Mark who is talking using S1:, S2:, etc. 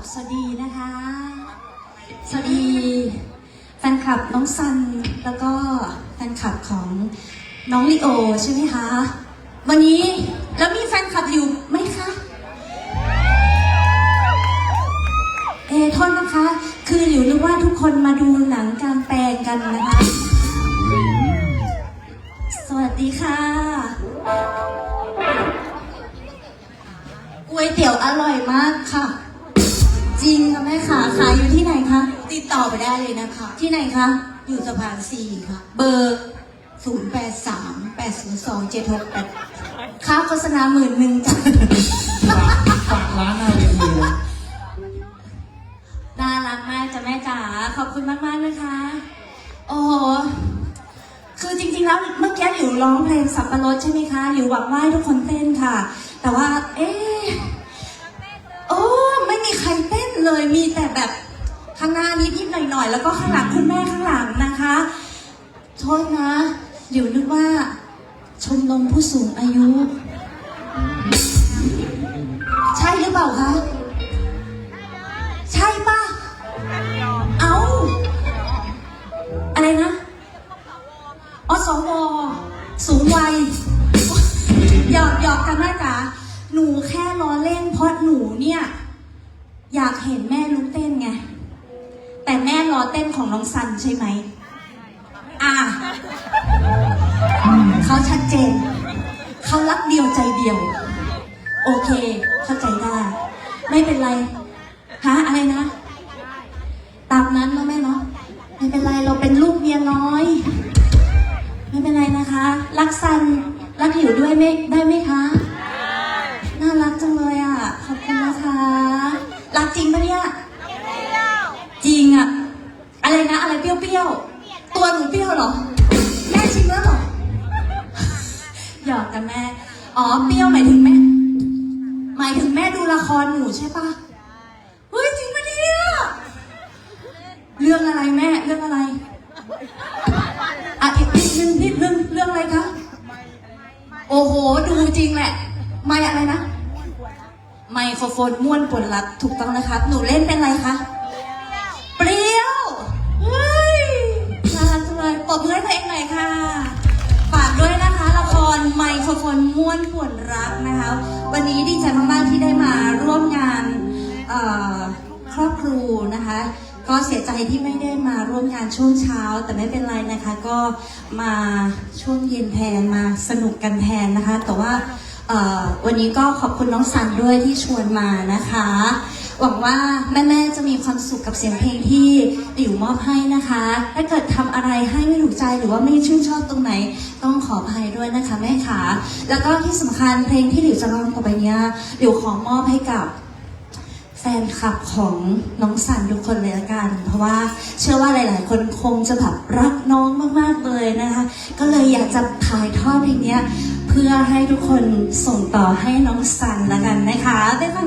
S1: บสวัสดีนะคะสวัสดีแฟนคลับน้องซันแล้วก็แฟนคลับของน้องลีโอใช่ไหมคะ วันนี้แล้วมีแฟนคลับอยู่ไหมคะเออโทษนะคะ คือหลิวนึกว่าทุกคนมาดูหนังกลางแปลงกันนะคะ สวัสดีค่ะก๋วยเตี๋ยวอร่อยมากค่ะ จริงค่ะแม่ขาขายอยู่ที่ไหนคะ
S2: ติดต่อไปได้เลยนะคะ
S1: ที่ไหนคะ
S2: อยู่สะพานสี่ค่ะ
S1: เบอร์
S2: 0 8 3 8 0 2 7 6 8
S1: ค่าโฆษณาหมื่นหนึ่งจ้ะ
S3: ฝากร้านหน้าเวทีเลย
S1: น่ารักมากจ้ะแม่จ๋าขอบคุณมากๆนะคะ โอ้โหคือจริงๆแล้วเมื่อกี้หลิวร้องเพลงสับปะรดใช่ไหมคะหลิวหวังว่าให้ทุกคนเต้นค่ะ แต่ว่าเอ๊ะ เลยมีแต่แบบข้างหน้านิดๆหน่อยๆ แล้วก็ข้างหลังคุณแม่ข้างหลังนะคะโทษนะหลิวนึกว่า ชมรมผู้สูงอายุ ใช่หรือเปล่าคะใช่ปะเอาอะไรนะอสวสูงวัยหยอกหยอกกันแม่จ๋าหนูแค่ล้อเล่นเพราะหนูเนี่ย เห็นแม่ลุกเต้นไง แต่แม่รอเต้นของน้องซันใช่ไหม อ่า เขาชัดเจน เขารักเดียวใจเดียว โอเค เข้าใจได้ ไม่เป็นไร ฮะ อะไรนะ ตามนั้นเนาะแม่เนาะ ไม่เป็นไร เราเป็นลูกเมียน้อย ไม่เป็นไรนะคะ รักซัน รักหลิวด้วยไหมได้ไหมคะ น่ารักจังเลยอะ ขอบคุณนะคะ รักจริงปะเนี่ย จริงอะ อะไรนะ อะไร เปรี้ยว ตัวหนูเปรี้ยวเหรอ แม่ชิมแล้วเหรอ หยอกกันแม่ อ๋อ เปรี้ยวหมายถึงแม่ หมายถึงแม่ดูละครหนูใช่ปะเฮ้ยจริงปะเนี่ยเรื่องอะไรแม่ เรื่องอะไรอะอีกนิดนึงนิดนึงเรื่องอะไรคะ โอ้โห ดูจริงแหละ ไม่อะไรนะ ไมโครโฟนม้วนปวดรัดถูกต้องนะครับหนูเล่นเป็นอะไรคะ ปรบมือให้ตัวเองหน่อยค่ะ ฝากด้วยนะคะละครไมโครโฟนม้วนป่วนรักนะคะ วันนี้ดีใจมากๆที่ได้มาร่วมงานครอบครูนะคะ ก็เสียใจที่ไม่ได้มาร่วมงานช่วงเช้า แต่ไม่เป็นไรนะคะ ก็มาช่วงเย็นแทนมาสนุกกันแทนนะคะ แต่ว่าวันนี้ก็ขอบคุณน้องสันด้วยที่ชวนมานะคะ หวังว่าแม่ๆจะมีความสุขกับเสียงเพลงที่หลิวมอบให้นะคะ ถ้าเกิดทำอะไรให้ไม่ถูกใจหรือว่าไม่ชื่นชอบตรงไหน ต้องขออภัยด้วยนะคะแม่ขาแล้วก็ที่สำคัญเพลงที่หลิวจะร้องต่อไปเนี้ยหลิวขอมอบให้กับแฟนคลับของน้องสันทุกคนเลยละกัน เพราะว่าเชื่อว่าหลาย ๆ คนคงจะแบบรักน้องมาก ๆ เลยนะคะ ก็เลยอยากจะถ่ายทอดเพลงนี้เพื่อให้ทุกคนส่งต่อให้น้องสันละกันนะคะได้ฟัง